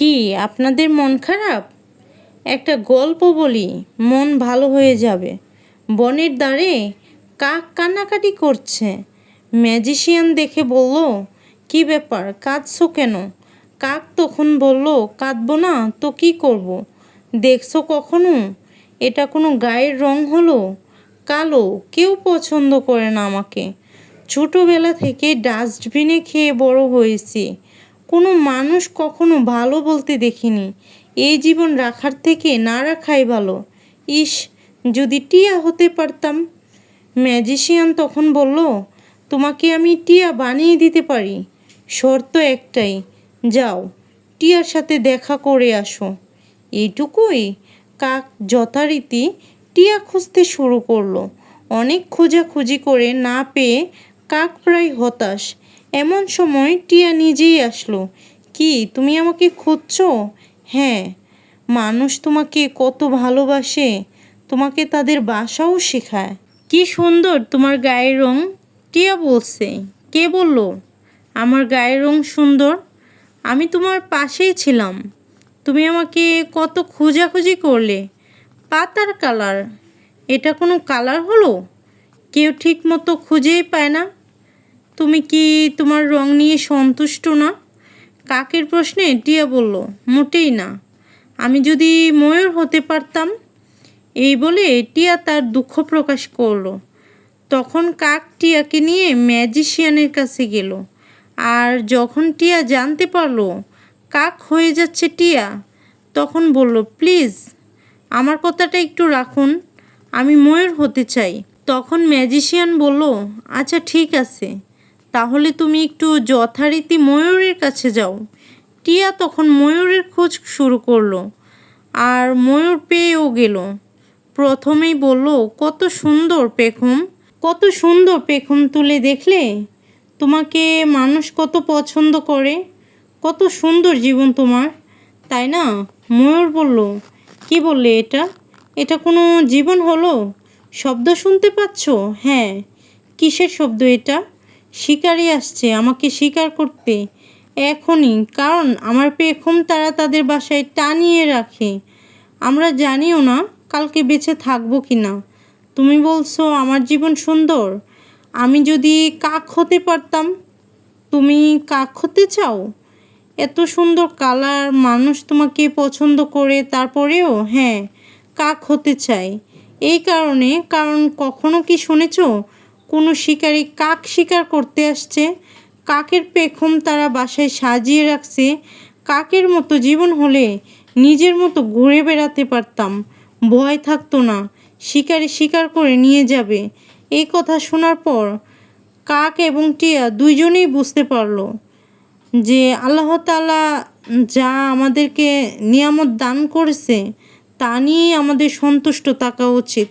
কি আপনাদের মন খারাপ? একটা গল্প বলি, মন ভালো হয়ে যাবে। বনের দ্বারে কাক কান্নাকাটি করছে। ম্যাজিশিয়ান দেখে বলল, কি ব্যাপার, কাঁদছো কেন? কাক তখন বলল, কাঁদবো না, তো কি করব। দেখছ কখনো? এটা কোনো গায়ের রং হলো? কালো, কেউ পছন্দ করে না আমাকে। ছোটোবেলা থেকে ডাস্টবিনে খেয়ে বড় হয়েছি। কোনো মানুষ কখনো ভালো বলতে দেখিনি। এই জীবন রাখার থেকে না রাখাই ভালো। ইস, যদি টিয়া হতে পারতাম। ম্যাজিশিয়ান তখন বলল, তোমাকে আমি টিয়া বানিয়ে দিতে পারি। শর্ত একটাই, যাও, টিয়ার সাথে দেখা করে আসো। এইটুকুই কাক যথারীতি টিয়া খুঁজতে শুরু করল। অনেক খোঁজাখুঁজি করে না পেয়ে কাক প্রায় হতাশ। এমন সময় টিয়া নিজেই আসলো। কি, তুমি আমাকে খুঁজছো? হ্যাঁ মানুষ তোমাকে কত ভালোবাসে, তোমাকে তাদের বাসাও শেখায়। কি সুন্দর তোমার গায়ের রং, টিয়া বলছে। কে বলল? আমার গায়ের রং সুন্দর, আমি তোমার পাশেই ছিলাম। তুমি আমাকে কত খোঁজাখুঁজি করলে। পাতার কালার, এটা কোনো কালার হলো? কেউ ঠিক মতো খুঁজেই পায় না। তুমি কি তোমার রং নিয়ে সন্তুষ্ট না? কাকের প্রশ্নে টিয়া বলল, মোটেই না। আমি যদি ময়ূর হতে পারতাম? এই বলে টিয়া তার দুঃখ প্রকাশ করল। তখন কাক টিয়াকে নিয়ে ম্যাজিশিয়ানের কাছে গেল। আর যখন টিয়া জানতে পারল কাক হয়ে যাচ্ছে টিয়া, তখন বলল, প্লিজ, আমার কথাটা একটু রাখুন। আমি ময়ূর হতে চাই। তখন ম্যাজিশিয়ান বলল আচ্ছা ঠিক আছে। তাহলে তুমি একটু যথারীতি ময়ূরের কাছে যাও। টিয়া তখন ময়ূরের খোঁজ শুরু করল আর ময়ূর পেয়েও গেল। প্রথমেই বলল, কত সুন্দর পেখম, কত সুন্দর পেখম তুলে দেখলে। তোমাকে মানুষ কত পছন্দ করে, কত সুন্দর জীবন তোমার। তাই না? ময়ূর বলল, কি বললে এটা? এটা কোনো জীবন হলো? শব্দ শুনতে পাচ্ছ? হ্যাঁ কিসের শব্দ এটা? শিকারি আসছে, আমাকে শিকার করতে। এখনই, কারণ আমার পেখম তারা তাদের বাসায় টানিয়ে রাখে। আমরা জানিও না কালকে বেঁচে থাকব কি না তুমি বলছো আমার জীবন সুন্দর। আমি যদি কাক হতে পারতাম, তুমি কাক হতে চাও? এত সুন্দর কালার মানুষ তোমাকে পছন্দ করে, তারপরেও হ্যাঁ কাক হতে চাই এই কারণে, কারণ কখনো কি শুনেছ কোনো শিকারী কাক শিকার করতে আসছে। কাকের পেখম তারা বাসায় সাজিয়ে রাখছে। কাকের মতো জীবন হলে নিজের মতো ঘুরে বেড়াতে পারতাম। ভয় থাকতো না। শিকারি শিকার করে নিয়ে যাবে। এই কথা শোনার পর কাক এবং টিয়া দুইজনেই বুঝতে পারল যে আল্লাহ তালা যা আমাদেরকে নিয়ামত দান করেছে, তা নিয়েই আমাদের সন্তুষ্ট থাকা উচিত।